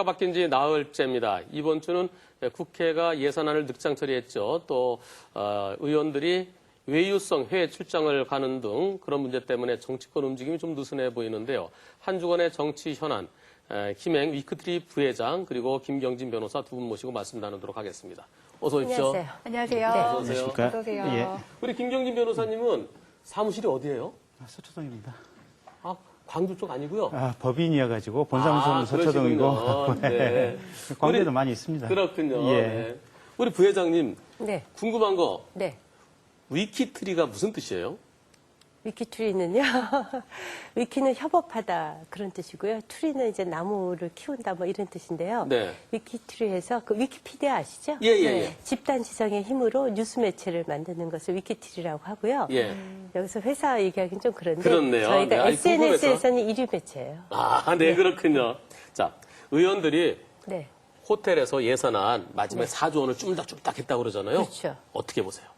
해가 바뀐 지 나흘째입니다. 이번 주는 국회가 예산안을 늑장 처리했죠. 또 어, 의원들이 외유성 해외 출장을 가는 등 그런 문제 때문에 정치권 움직임이 좀 느슨해 보이는데요. 한 주간의 정치 현안, 에, 김행 위크트리 부회장 그리고 김경진 변호사 두 분 모시고 말씀 나누도록 하겠습니다. 어서 오십시오. 안녕하세요. 안녕하세요. 네. 어서 오세요. 어서 오세요. 예. 우리 김경진 변호사님은 사무실이 어디예요? 아, 서초동입니다. 아, 광주 쪽 아니고요. 아, 법인이어가지고 본사무소는 아, 서초동이고 그러시군요. 네. 관계도 우리- 많이 있습니다. 그렇군요. 예. 네. 우리 부회장님 네, 궁금한 거 네. 위키트리가 무슨 뜻이에요? 위키트리는요. 위키는 협업하다 그런 뜻이고요. 트리는 이제 나무를 키운다 뭐 이런 뜻인데요. 네. 위키트리에서 그 위키피디아 아시죠? 예, 예, 예. 집단 지성의 힘으로 뉴스 매체를 만드는 것을 위키트리라고 하고요. 예. 여기서 회사 얘기하기는 좀 그런데 그렇네요. 저희가 네, 아니, SNS에서는 1위 매체예요. 아, 네, 그렇군요. 자, 의원들이 네. 호텔에서 예산안 마지막에 4조 원을 쭈물딱쭈물딱 했다고 그러잖아요. 그렇죠. 어떻게 보세요?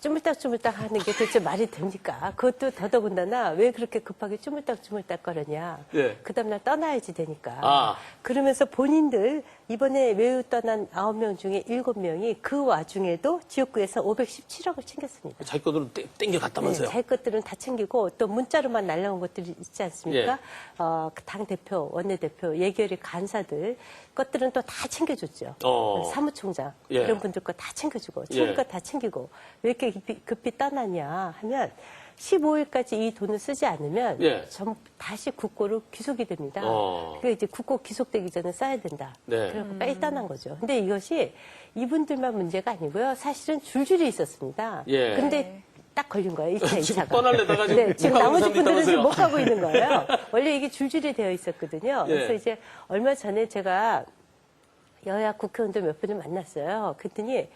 쭈물딱쭈물딱 하는 게 도대체 말이 됩니까? 그것도 더더군다나 왜 그렇게 급하게 쭈물딱쭈물딱 거리냐. 예. 그 다음날 떠나야지 되니까. 아. 그러면서 본인들 이번에 외유 떠난 9명 중에 7명이 그 와중에도 지역구에서 517억을 챙겼습니다. 자기 것들은 땡- 땡겨갔다면서요? 네, 자기 것들은 다 챙기고 또 문자로만 날라온 것들이 있지 않습니까? 예. 어, 그당 대표, 원내 대표, 예결위 간사들 것들은 또 다 챙겨줬죠. 어. 사무총장 예. 이런 분들 거 다 챙겨주고 챙길 예. 거다 챙기고 왜 이렇게 급히, 급히 떠나냐 하면 15일까지 이 돈을 쓰지 않으면 예. 전 다시 국고로 귀속이 됩니다. 어. 그 이제 국고 귀속되기 전에 써야 된다. 네. 그래서 빨리 떠난 거죠. 근데 이것이 이분들만 문제가 아니고요. 사실은 줄줄이 있었습니다. 예. 근데 딱 걸린 거예요. 2차, 지금 2차가. 떠날래다가 지금 네, 지금 나머지 분들은 지금 못 사람이 가고 있는 거예요. 원래 이게 줄줄이 되어 있었거든요. 예. 그래서 이제 얼마 전에 제가 여야 국회의원들 몇 분을 만났어요. 그랬더니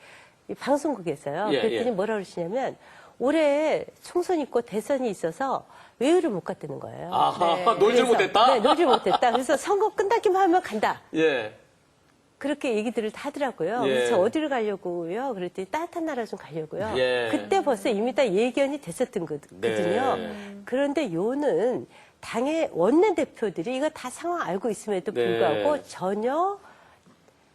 이 방송국에서요. 예, 그랬더니 예. 뭐라 그러시냐면 올해 총선 있고 대선이 있어서 외유를 못 갔다는 거예요. 아하, 네. 놀질 그래서- 못했다? 네, 놀질 못했다. 그래서 선거 끝나기만 하면 간다. 예. 그렇게 얘기들을 다 하더라고요. 예. 그래서 어디를 가려고요? 그랬더니 따뜻한 나라 좀 가려고요. 예. 그때 벌써 이미 다 예견이 됐었던 거거든요. 네. 그런데 요는 당의 원내대표들이 이거 다 상황 알고 있음에도 네. 불구하고 전혀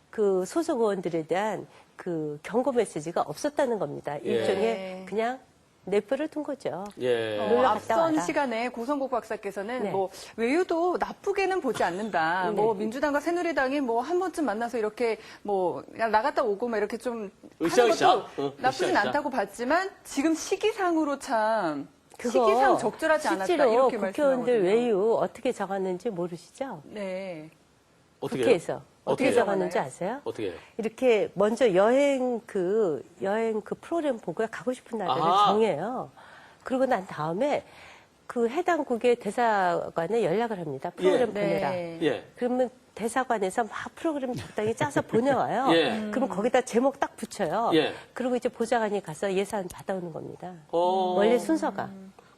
그 소속 의원들에 대한 그 경고 메시지가 없었다는 겁니다. 예. 일종의 그냥 내버려 둔 거죠. 예. 어, 앞선 와라. 시간에 고성국 박사께서는 네. 뭐 외유도 나쁘게는 보지 않는다. 네. 뭐 민주당과 새누리당이 뭐 한 번쯤 만나서 이렇게 뭐 그냥 나갔다 오고 막 이렇게 좀 하는 으쌰으쌰. 것도 어, 나쁘진 으쌰으쌰. 않다고 봤지만 지금 시기상으로 참 그거 시기상 적절하지 않았다 실제로 이렇게 국회의원들 말씀하거든요. 외유 어떻게 적었는지 모르시죠? 네. 어떻게 해요? 국회에서 어떻게 어떻게 해요? 아세요? 어떻게 해요? 이렇게 먼저 여행 그 여행 그 프로그램 보고요 가고 싶은 나라를 아하. 정해요. 그러고 난 다음에 그 해당국의 대사관에 연락을 합니다. 프로그램 네. 보내라. 예. 그러면 대사관에서 막 프로그램 적당히 짜서 보내와요. 예. 그럼 거기다 제목 딱 붙여요. 예. 그리고 이제 보좌관이 가서 예산 받아오는 겁니다. 어. 원래 순서가.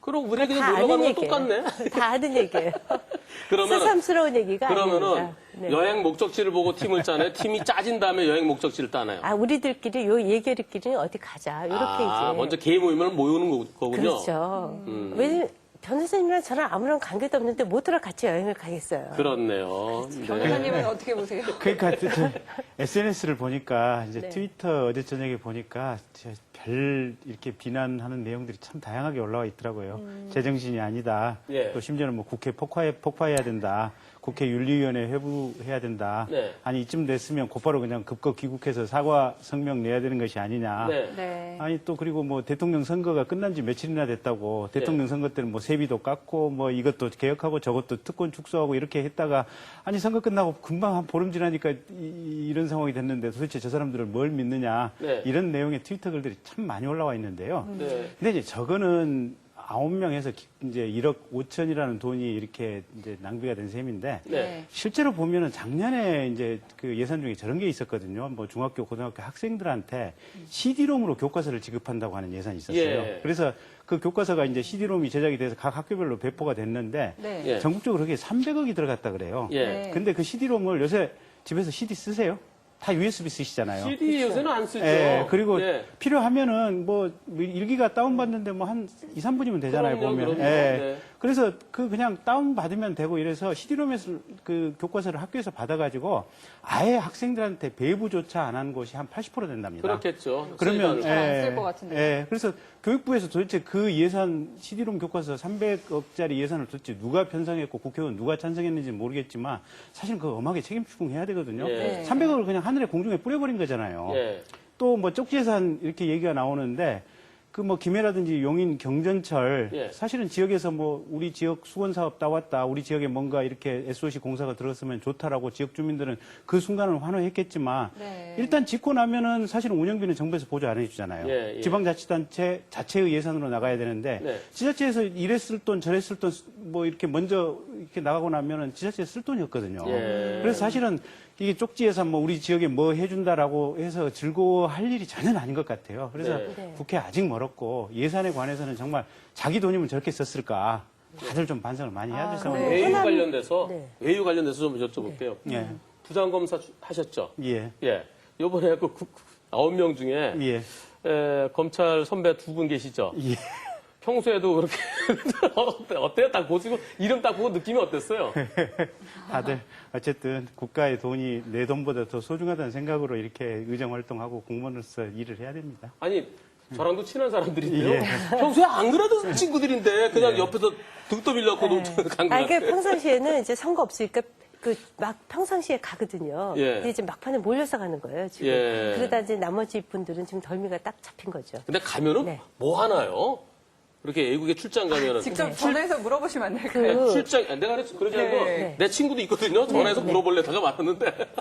그럼 우리 다 그냥 놀러 아는 가는 얘기예요. 똑같네. 다 아는 얘기예요. 그러면 새삼스러운 얘기가 그러면은 아닙니다. 네. 여행 목적지를 보고 팀을 짜네. 팀이 짜진 다음에 여행 목적지를 따나요. 아, 우리들끼리 요 예결이끼리 어디 가자. 이렇게 아, 이제. 먼저 개인 모임을 모으는 거- 거군요. 그렇죠. 음. 왜냐면 변호사님이랑 저랑 아무런 관계도 없는데 모두랑 같이 여행을 가겠어요. 그렇네요. 네. 변호사님은 어떻게 보세요? 그러니까 저 SNS를 보니까 이제 네. 트위터 어제 저녁에 보니까 저 별 이렇게 비난하는 내용들이 참 다양하게 올라와 있더라고요. 제정신이 아니다. 예. 또 심지어는 뭐 국회 폭파해, 폭파해야 된다. 국회 윤리위원회 회부해야 된다. 네. 아니 이쯤 됐으면 곧바로 그냥 급거 귀국해서 사과 성명 내야 되는 것이 아니냐. 네. 네. 아니 또 그리고 뭐 대통령 선거가 끝난 지 며칠이나 됐다고 대통령 선거 때는 뭐 세비도 깎고 뭐 이것도 개혁하고 저것도 특권 축소하고 이렇게 했다가 아니 선거 끝나고 금방 한 보름 지나니까 이, 런 상황이 됐는데 도대체 저 사람들을 뭘 믿느냐 네. 이런 내용의 트위터 글들이 참 많이 올라와 있는데요. 네. 근데 이제 저거는 아홉 명에서 기- 이제 1억 5천이라는 돈이 이렇게 이제 낭비가 된 셈인데 네. 실제로 보면은 작년에 이제 그 예산 중에 저런 게 있었거든요. 뭐 중학교, 고등학교 학생들한테 CD롬으로 교과서를 지급한다고 하는 예산이 있었어요. 예. 그래서 그 교과서가 이제 CD롬이 제작이 돼서 각 학교별로 배포가 됐는데 네. 예. 전국적으로 그게 300억이 들어갔다 그래요. 예. 네. 근데 그 CD롬을 요새 집에서 CD 쓰세요? 다 USB 쓰시잖아요. CD 요새는 안 쓰죠. 예, 그리고 예. 필요하면은 뭐 일기가 다운받는데 뭐 한 2, 3분이면 되잖아요, 그럼요, 보면. 그럼요. 예. 네. 그래서 그 그냥 다운 받으면 되고 이래서 CD롬에서 그 교과서를 학교에서 받아가지고 아예 학생들한테 배부조차 안한 곳이 한 80% 된답니다. 그렇겠죠. 그러면 잘안쓸것 같은데요. 예, 그래서 교육부에서 도대체 그 예산 CD롬 교과서 300억짜리 예산을 도대체 누가 편성했고 국회의원 누가 찬성했는지 모르겠지만 사실 그 엄하게 책임 추궁해야 되거든요. 예. 300억을 그냥 하늘에 공중에 뿌려버린 거잖아요. 예. 또뭐 쪽지 예산 이렇게 얘기가 나오는데 그 뭐 김해라든지 용인 경전철 예. 사실은 지역에서 뭐 우리 지역 수건 사업 따왔다 우리 지역에 뭔가 이렇게 SOC 공사가 들어갔으면 좋다라고 지역 주민들은 그 순간을 환호했겠지만 네. 일단 짓고 나면은 사실은 운영비는 정부에서 보조 안 해주잖아요. 예, 예. 지방자치단체 자체의 예산으로 나가야 되는데 네. 지자체에서 쓸돈쓸돈뭐 이렇게 먼저 이렇게 나가고 나면은 지자체에 쓸 돈이 없거든요. 예. 그래서 사실은 이게 쪽지 예산 뭐 우리 지역에 뭐 해준다라고 해서 즐거워할 일이 전혀 아닌 것 같아요. 그래서 네. 네. 국회 아직 멀었고 예산에 관해서는 정말 자기 돈이면 저렇게 썼을까 다들 좀 반성을 많이 해야 될 아, 상황이에요. 외유 하나는- 관련돼서 네. 외유 관련돼서 좀 여쭤볼게요. 예, 부장검사 주- 하셨죠? 예, 예. 요번에 그 구- 아홉 명 중에 예, 에, 검찰 선배 두 분 계시죠? 예. 평소에도 그렇게 어때- 어때요? 딱 보시고 이름 딱 보고 느낌이 어땠어요? 다들 어쨌든 국가의 돈이 내 돈보다 더 소중하다는 생각으로 이렇게 의정 활동하고 공무원으로서 일을 해야 됩니다. 아니 저랑도 친한 사람들인데요. 예. 평소에 안 그러던 친구들인데 그냥 옆에서 등 떠밀려고 간것 아, 이게 같아요. 평상시에는 이제 선거 없으니까 그 막 평상시에 가거든요. 예. 근데 이제 막판에 몰려서 가는 거예요, 지금. 예. 그러다 이제 나머지 분들은 지금 덜미가 딱 잡힌 거죠. 근데 가면은 네. 뭐 하나요? 그렇게 외국에 출장 가면은 직접 전화해서 물어보시면 안 될까요? 그- 출장 아, 내가 그랬- 그러지 않고 네. 내 친구도 있거든요. 전화해서 물어볼래 다가 말았는데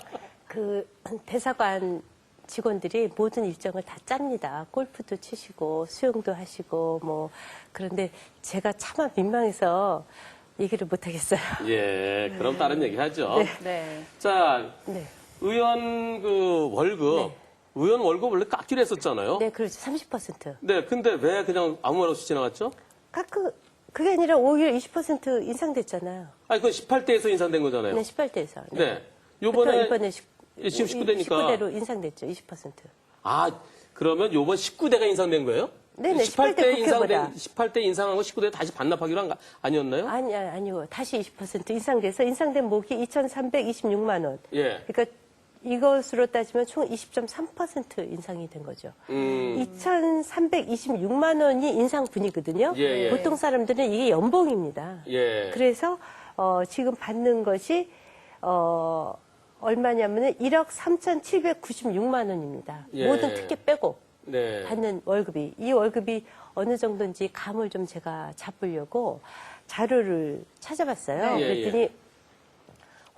그 대사관 직원들이 모든 일정을 다 짭니다. 골프도 치시고 수영도 하시고 뭐 그런데 제가 차마 민망해서 얘기를 못 하겠어요. 예, 그럼 다른 얘기 하죠. 네. 자, 네. 의원 그 월급, 의원 월급 원래 깎기로 했었잖아요. 네, 그렇죠. 30%. 네, 근데 왜 그냥 아무 말 없이 지나갔죠? 깎그 그게 아니라 오히려 20% 인상됐잖아요. 아니, 그건 18대에서 인상된 거잖아요. 네, 18대에서. 네. 요번에, 이번에 십- 예, 지금 19대니까. 19대로 인상됐죠. 20%. 아, 그러면 요번 19대가 인상된 거예요? 네네, 18대 18대 인상된, 국회보다. 18대 인상하고 19대 다시 반납하기로 한 거 아니었나요? 아니, 아니, 아니요. 다시 20% 인상돼서 인상된 목이 2,326만 원. 예. 그러니까 이것으로 따지면 총 20.3% 인상이 된 거죠. 음. 2,326만 원이 인상분이거든요. 예, 예. 보통 사람들은 이게 연봉입니다. 예. 그래서 어, 지금 받는 것이 어, 얼마냐면은 1억 3,796만 원입니다. 예. 모든 특혜 빼고 네. 받는 월급이 이 월급이 어느 정도인지 감을 좀 제가 잡으려고 자료를 찾아봤어요. 네. 예, 그랬더니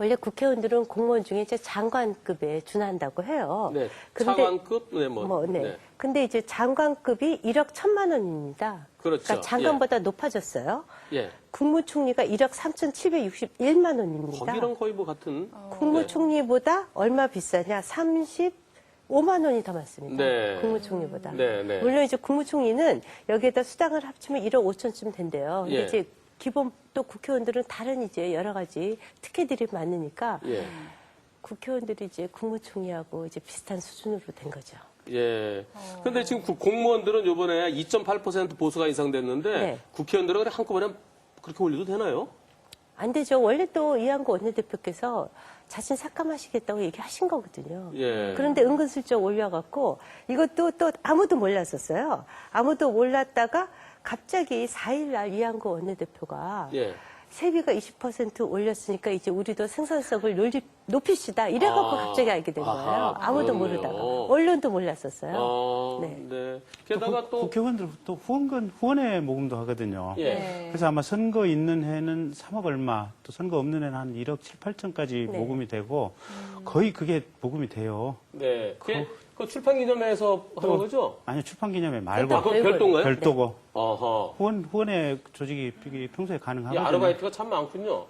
원래 국회의원들은 공무원 중에 이제 장관급에 준한다고 해요. 네. 그런데 차관급? 네, 뭐. 뭐, 네. 네. 근데 이제 장관급이 1억 1천만 원입니다. 그렇죠. 러니까 장관보다 높아졌어요. 예. 국무총리가 1억 3,761만 원입니다. 거기랑 거의 뭐 같은. 국무총리보다 얼마 비싸냐? 35만 원이 더 많습니다. 네. 국무총리보다. 네, 네. 물론 이제 국무총리는 여기에다 수당을 합치면 1억 5천쯤 된대요. 근데 예. 이제 기본 또 국회의원들은 다른 이제 여러 가지 특혜들이 많으니까 예. 국회의원들이 이제 국무총리하고 이제 비슷한 수준으로 된 거죠. 예. 근데 지금 국- 공무원들은 요번에 2.8% 보수가 인상됐는데 네. 국회의원들은 그냥 한꺼번에 그렇게 올려도 되나요? 안 되죠. 원래 또 이한구 원내대표께서 자신 삭감하시겠다고 얘기하신 거거든요. 예. 그런데 은근슬쩍 올려갖고 이것도 또 아무도 몰랐었어요. 아무도 몰랐다가 갑자기 4일날 이한구 원내대표가 예. 세비가 20% 올렸으니까 이제 우리도 생산성을 논리- 높이시다. 이래갖고 아. 갑자기 알게 된 거예요. 아하, 아무도. 모르다가. 언론도 몰랐었어요. 어, 네. 네. 게다가 또 국회의원들 또 후원금 후원회 모금도 하거든요. 예. 네. 그래서 아마 선거 있는 해는 3억 얼마, 또 선거 없는 해는 한 1억 7, 8천까지 네. 모금이 되고 거의 그게 모금이 돼요. 네. 그, 그 출판 기념회에서 하는 거죠? 아니요 출판 기념회 말고 아, 그건. 별도인가요? 별도고 어허. 후원 후원회 조직이 이게 평소에 이 가능하거든요. 아르바이트가 참 많군요.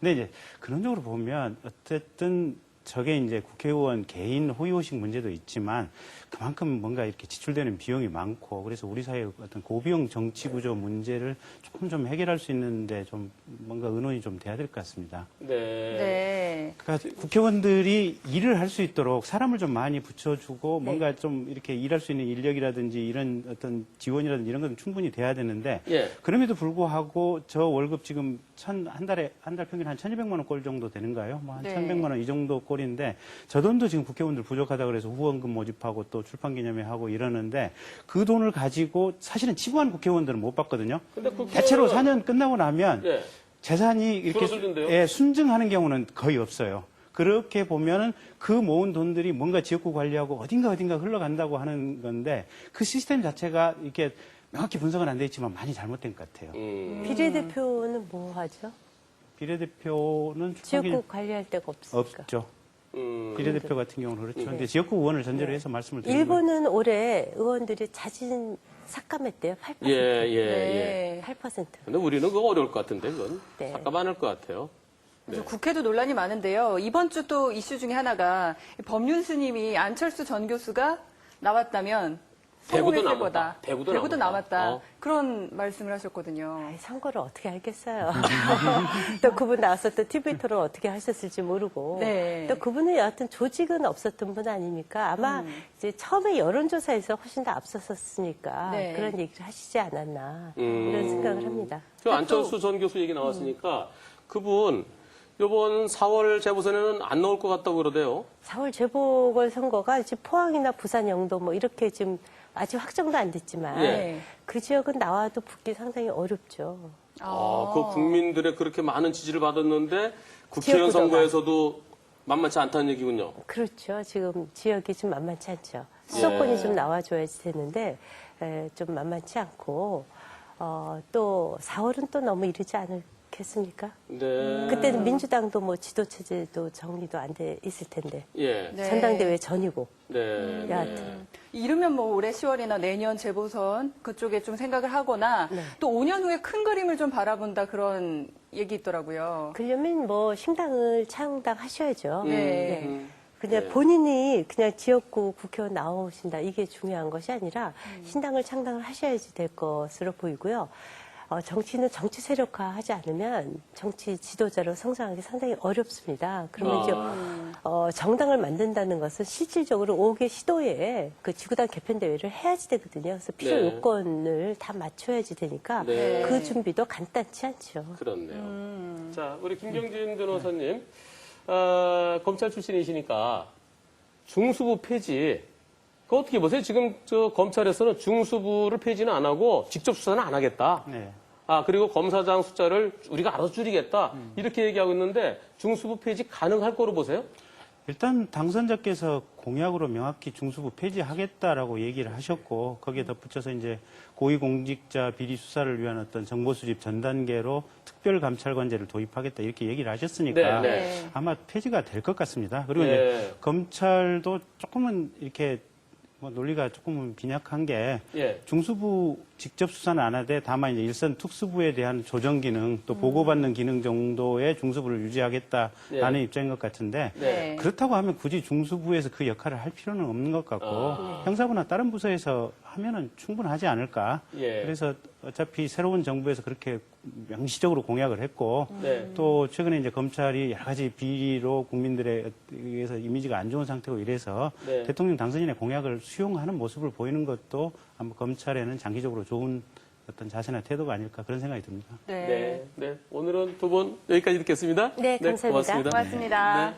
근데 이제 근원적으로 보면 어쨌든 저게 이제 국회의원 개인 호의호식 문제도 있지만 그만큼 뭔가 이렇게 지출되는 비용이 많고 그래서 우리 사회의 어떤 고비용 정치 구조 문제를 조금 좀 해결할 수 있는데 좀 뭔가 의논이 좀 돼야 될 것 같습니다. 네. 네. 그러니까 국회의원들이 일을 할 수 있도록 사람을 좀 많이 붙여주고 뭔가 좀 이렇게 일할 수 있는 인력이라든지 이런 어떤 지원이라든지 이런 건 충분히 돼야 되는데 예. 그럼에도 불구하고 저 월급 지금 천, 한 달에 한 달 평균 한 1,200만 원 꼴 정도 되는가요? 뭐 한 네. 1,100만 원 이 정도 꼴 인데 저 돈도 지금 국회의원들 부족하다 그래서 후원금 모집하고 또 출판 기념회 하고 이러는데 그 돈을 가지고 사실은 치부한 국회의원들은 못 받거든요. 근데 국회의원은- 대체로 4년 끝나고 나면 예. 재산이 이렇게? 예, 순증하는 경우는 거의 없어요. 그렇게 보면은 그 모은 돈들이 뭔가 지역구 관리하고 어딘가 어딘가 흘러간다고 하는 건데 그 시스템 자체가 이렇게 명확히 분석은 안 돼 있지만 많이 잘못된 것 같아요. 음. 비례대표는 뭐 하죠? 비례대표는 지역구 관리할 데가 없으니까. 없죠. 음. 비례대표 같은 경우는 그렇죠. 근데 지역구 의원을 전제로 해서 말씀을 드리는. 일본은 올해 의원들이 자진 삭감했대요. 8%. 예, 예, 예. 네. 8%. 근데 우리는 그거 어려울 것 같은데, 그건. 네. 잠깐 많을 것 같아요. 네. 국회도 논란이 많은데요. 이번 주 또 이슈 중에 하나가 법륜 스님이 안철수 전 교수가 나왔다면 배구도 성공했을 남았다. 거다. 배구도 남았다. 남았다. 어. 그런 말씀을 하셨거든요. 아이, 선거를 어떻게 알겠어요. 또 그분 나와서 또 TV 토론 어떻게 하셨을지 모르고. 네. 또 그분은 여하튼 조직은 없었던 분 아닙니까? 아마 음. 이제 처음에 여론조사에서 훨씬 더 앞섰었으니까 네. 그런 얘기를 하시지 않았나. 음. 이런 생각을 합니다. 저 안철수 전 교수 얘기 나왔으니까 그분 이번 4월 재보선에는 안 나올 것 같다고 그러대요. 4월 재보궐 선거가 이제 포항이나 부산, 영도 뭐 이렇게 지금 아직 확정도 안 됐지만 예. 그 지역은 나와도 붙기 상당히 어렵죠. 아, 그 국민들의 그렇게 많은 지지를 받았는데 국회의원 지역구도가. 선거에서도 만만치 않다는 얘기군요. 그렇죠. 지금 지역이 좀 만만치 않죠. 수도권이 예. 좀 나와줘야지 되는데 에, 좀 만만치 않고 어, 또 4월은 또 너무 이르지 않 겠습니까? 네. 그때는 민주당도 뭐 지도체제도 정리도 안 돼 있을 텐데 예. 네. 전당대회 전이고 네. 여하튼. 네. 이르면 뭐 올해 10월이나 내년 재보선 그쪽에 좀 생각을 하거나 네. 또 5년 후에 큰 그림을 좀 바라본다 그런 얘기 있더라고요. 그러면 뭐 신당을 창당하셔야죠. 네. 음. 그냥 네. 본인이 그냥 지역구 국회의원 나오신다 이게 중요한 것이 아니라 신당을 창당을 하셔야지 될 것으로 보이고요. 어, 정치는 정치 세력화하지 않으면 정치 지도자로 성장하기 상당히 어렵습니다. 그러면 이제 아. 어, 정당을 만든다는 것은 실질적으로 5개 시도에 그 지구당 개편 대회를 해야지 되거든요. 그래서 필요 네. 요건을 다 맞춰야지 되니까 네. 그 준비도 간단치 않죠. 그렇네요. 음. 자, 우리 김경진 변호사님, 어, 검찰 출신이시니까 중수부 폐지, 그 어떻게 보세요? 지금 저 검찰에서는 중수부를 폐지는 안 하고 직접 수사는 안 하겠다. 네. 아, 그리고 검사장 숫자를 우리가 알아서 줄이겠다. 음. 이렇게 얘기하고 있는데 중수부 폐지 가능할 거로 보세요? 일단 당선자께서 공약으로 명확히 중수부 폐지하겠다라고 얘기를 하셨고 거기에 덧붙여서 이제 고위공직자 비리 수사를 위한 어떤 정보 수집 전 단계로 특별 감찰관제를 도입하겠다 이렇게 얘기를 하셨으니까 네, 네. 아마 폐지가 될 것 같습니다. 그리고 네. 이제 검찰도 조금은 이렇게 뭐 논리가 조금은 빈약한 게 예. 중수부 직접 수사는 안 하되 다만 이제 일선 특수부에 대한 조정 기능 또 보고받는 기능 정도의 중수부를 유지하겠다라는 네. 입장인 것 같은데 네. 그렇다고 하면 굳이 중수부에서 그 역할을 할 필요는 없는 것 같고 아. 형사부나 다른 부서에서 하면은 충분하지 않을까. 예. 그래서 어차피 새로운 정부에서 그렇게 명시적으로 공약을 했고 네. 또 최근에 이제 검찰이 여러 가지 비리로 국민들에 의해서 이미지가 안 좋은 상태고 이래서 네. 대통령 당선인의 공약을 수용하는 모습을 보이는 것도 아마 검찰에는 장기적으로 좋은 어떤 자세나 태도가 아닐까 그런 생각이 듭니다. 네. 네. 네. 오늘은 두 분 여기까지 듣겠습니다. 네, 감사합니다. 고맙습니다. 고맙습니다. 네.